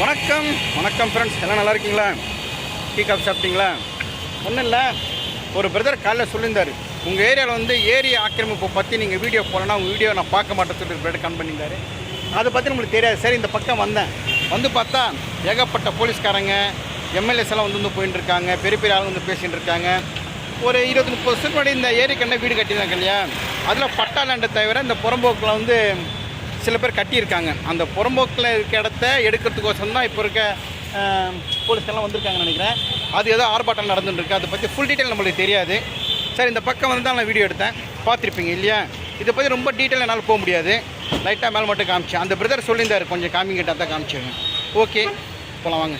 வணக்கம். வணக்கம் ஃப்ரெண்ட்ஸ் எல்லாம் நல்லா இருக்கீங்களா? டீ காஃபி சாப்பிட்டீங்களா? ஒன்றும் இல்லை. ஒரு பிரதர் காலைல சொல்லியிருந்தார். உங்கள் ஏரியாவில் வந்து ஏரி ஆக்கிரமிப்பு பற்றி நீங்கள் வீடியோ போகலன்னா உங்கள் வீடியோ நான் பார்க்க மாட்டேன்னு சொல்லிட்டு பிரதர் கன் பண்ணியிருந்தாரு. அதை பற்றி நம்மளுக்கு தெரியாது. சரி இந்த பக்கம் வந்தேன். வந்து பார்த்தா ஏகப்பட்ட போலீஸ்காரங்க எம்எல்ஏஸ் எல்லாம் வந்து வந்து போயின்னு இருக்காங்க. பெரிய பெரிய ஆளுங்க வந்து பேசிகிட்டு இருக்காங்க. ஒரு இருபது முப்பது வருஷத்துக்கு முன்னாடி இந்த ஏரிக்கண்ணை வீடு கட்டியிருந்தாங்க இல்லையா? அதில் பட்டா லேண்டை தவிர இந்த புறம்போக்கில் வந்து சில பேர் கட்டியிருக்காங்க. அந்த புறம்போக்கில் இருக்க இடத்த எடுக்கிறதுக்கோசரம் தான் இப்போ இருக்க அஹ், வந்திருக்காங்கன்னு நினைக்கிறேன். அது ஏதோ ஆர்ப்பாட்டம் நடந்துட்டுருக்கு. அதை பற்றி ஃபுல் டீட்டெயில் நம்மளுக்கு தெரியாது. சரி இந்த பக்கம் வந்து தான் நான் வீடியோ எடுத்தேன். பார்த்துருப்பீங்க இல்லையா? இதை பற்றி ரொம்ப டீட்டெயில் என்னால் போக முடியாது. லைட்டாக மேலே மட்டும் காமிச்சேன் அந்த பிரதர் சொல்லியிருந்தார் கொஞ்சம் காமிங்கிட்ட தான் காமிச்சிருங்க ஓகே போகலாம் வாங்க.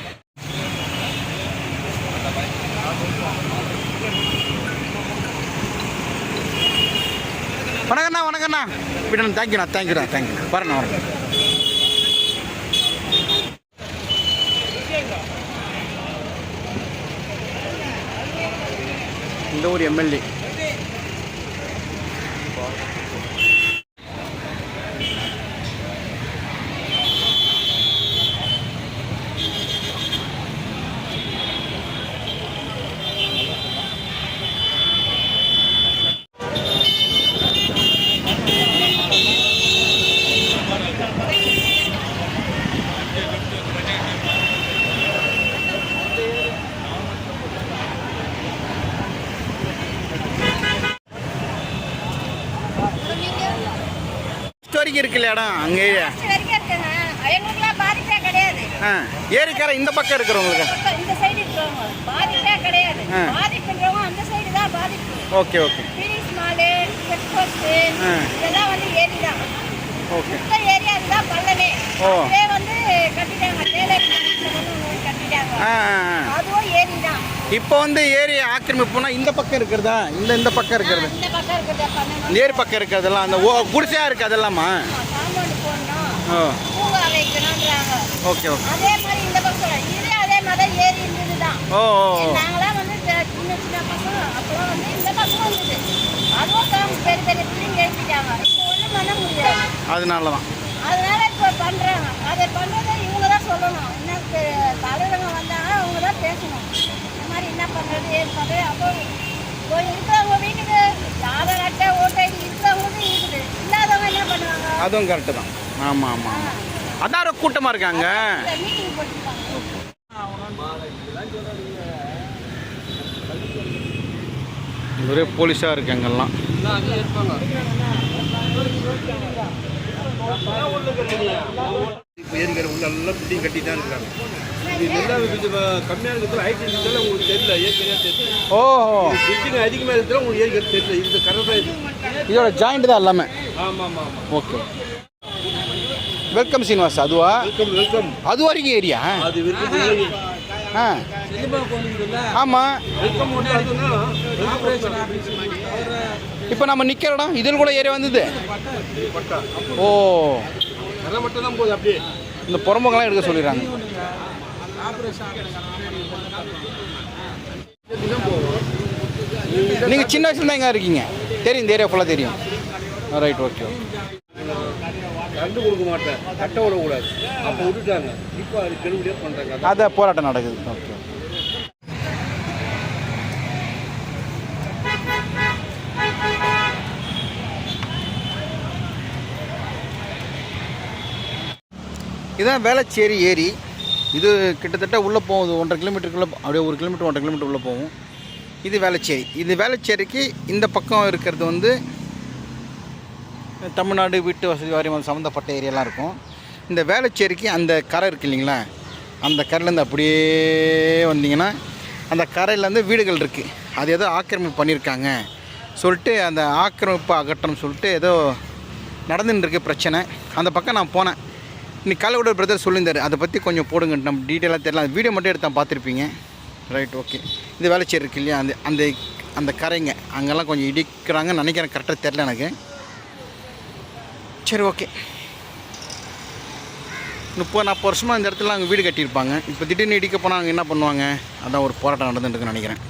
வாங்கண்ணா விடணும். தேங்க்யூண்ணா தேங்க்யூண்ணா தேங்க்யூ வரேண்ணா வரேன் இந்த ஊர் எம்எல்ஏ. வரைக்கும் இருக்குல்ல இடம் அங்கே ஏரிக்கரை இந்த பக்கம் இருக்கிறவங்களுக்கு இந்த சைடு இருக்கிறவங்க. பாதிப்பே கிடையாது. பாதிப்புன்றவங்க அந்த சைடு தான் பாதிப்பு. Okay okay. பிரிஸ் மாலு செக் போஸ்ட் ஆ. இதெல்லாம் வந்து ஏரி தான் ஓகே. இந்த ஏரியா ஓ. அதே வந்து கட்டிட்டாங்க. டெய்லர் கட்டிட்டாங்க. அதுவும் ஏரி தான் இப்போ வந்து ஏரி ஆக்கிரமிப்புனா இந்த பக்கம் இருக்கிறதா? இந்த இந்த பக்கம் இருக்கிறது. இந்த பக்கம் இருக்கிறதெல்லாம் அந்த ஓ குடிசையாக இருக்குது அதெல்லாமா ஓ. Okay okay. அதே மாதிரி இந்த பக்கம் இதே அதே மாதிரி தான் ஏரி இருந்தது தான். ஓ ஓ அதனால தான் அதனால இப்போ பண்ணுறாங்க அதை பண்ணுறதை இவங்க தான் சொல்லணும். என்ன தலைவங்க அவங்க தான் பேசணும். பண்ணுறது ஏது பண்ணுறது அப்போ இப்போ இருக்கிறவங்க வீட்டுக்கு ஆதார் அட்டை ஓட்டை இருக்கிறவங்களுக்கும் இருக்குது இல்லாதவங்க என்ன பண்ணுவாங்க அதுவும் கரெக்டு தான். ஆமாம் ஆமாம் ஆமாம் அதான் கூட்டமாக இருக்காங்க. இந்த மீட்டிங் போட்டுருப்பாங்க ஒரே போலீஸாக இருக்கு அங்கெல்லாம். இப்போ ஏரிக்கிற உள்ள எல்லாம் பில்டிங் கட்டி தான் இருக்காங்க. கம்மியாக இருக்கிறதுல ஹைட் இருக்கிறதுல உங்களுக்கு தெரியல. ஏற்கனவே தெரியல. ஓ பில்டிங் அதிகமாக இருக்கிறதுல உங்களுக்கு ஏரிக்கிற தெரியல. இது கரெக்டாக இது இதோட ஜாயிண்ட் தான் எல்லாமே. ஆமாம் ஆமாம் ஆமாம் ஓகே வெல்கம் சீனிவாஸ் அதுவா? வெல்கம் வெல்கம் அது வரைக்கும் ஏரியா? அது வெல்கம் ஆ. ஆமாம் வெல்கம் இப்போ நம்ம நிற்கிற இடம் இதில் கூட ஏரியா வந்தது? ஓ. மட்டும் தான் போகுது அப்படியே. இந்த புறம்பங்கெல்லாம் எடுக்க சொல்லிடுறாங்க. நீங்கள் சின்ன வயசுல தான் எங்கே இருக்கீங்க? தெரியும் இந்த ஏரியா ஃபுல்லாக தெரியும். ரைட் ஓகே கண்டு கொடுக்க மாட்டேன். கட்ட விடக்கூடாது. அப்போ விட்டுட்டாங்க. இப்போ அது கெடுபடியாக பண்ணுறாங்க அதை போராட்டம் நடக்குது. ஓகே இதான் வேளச்சேரி ஏரி. இது கிட்டத்தட்ட உள்ளே போகுது ஒன்றரை கிலோமீட்டருக்குள்ளே அப்படியே ஒரு கிலோமீட்டர் ஒன்றரை கிலோமீட்டர் உள்ளே போகும். இது வேளச்சேரி. இது வேளச்சேரிக்கு இந்த பக்கம் இருக்கிறது வந்து தமிழ்நாடு வீட்டு வசதி வாரியம் சம்மந்தப்பட்ட ஏரியாலாம் இருக்கும். இந்த வேளச்சேரிக்கு அந்த கரை இருக்கு இல்லைங்களா? அந்த கரையிலேருந்து அப்படியே வந்தீங்கன்னா அந்த கரையிலேருந்து வீடுகள் இருக்குது அது ஏதோ ஆக்கிரமிப்பு பண்ணியிருக்காங்க. சொல்லிட்டு அந்த ஆக்கிரமிப்பு அகற்றம்னு சொல்லிட்டு ஏதோ நடந்துட்டுருக்கு பிரச்சனை. அந்த பக்கம் நான் போனேன். இன்னைக்கு காலையோட பிரதர் சொல்லியிருந்தார். அதை பற்றி கொஞ்சம் போடுங்க. நம்ம டீட்டெயிலாக தெரியல. அந்த வீடியோ மட்டும் எடுத்து பார்த்துருப்பீங்க. ரைட் ஓகே இது வேலைச்சேரி இருக்கு இல்லையா? அந்த அந்த அந்த கரைங்க. அங்கெல்லாம் கொஞ்சம் இடிக்கிறாங்கன்னு நினைக்கிறேன். கரெக்டாக தெரில எனக்கு. சரி ஓகே முப்பது நாற்பது வருஷமாக இந்த இடத்துல அங்கே வீடு கட்டியிருப்பாங்க. இப்போ திடீர்னு இடிக்க போனால் அங்கே என்ன பண்ணுவாங்க? அதான் ஒரு போராட்டம் நடந்துட்டுருக்குன்னு நினைக்கிறேன்.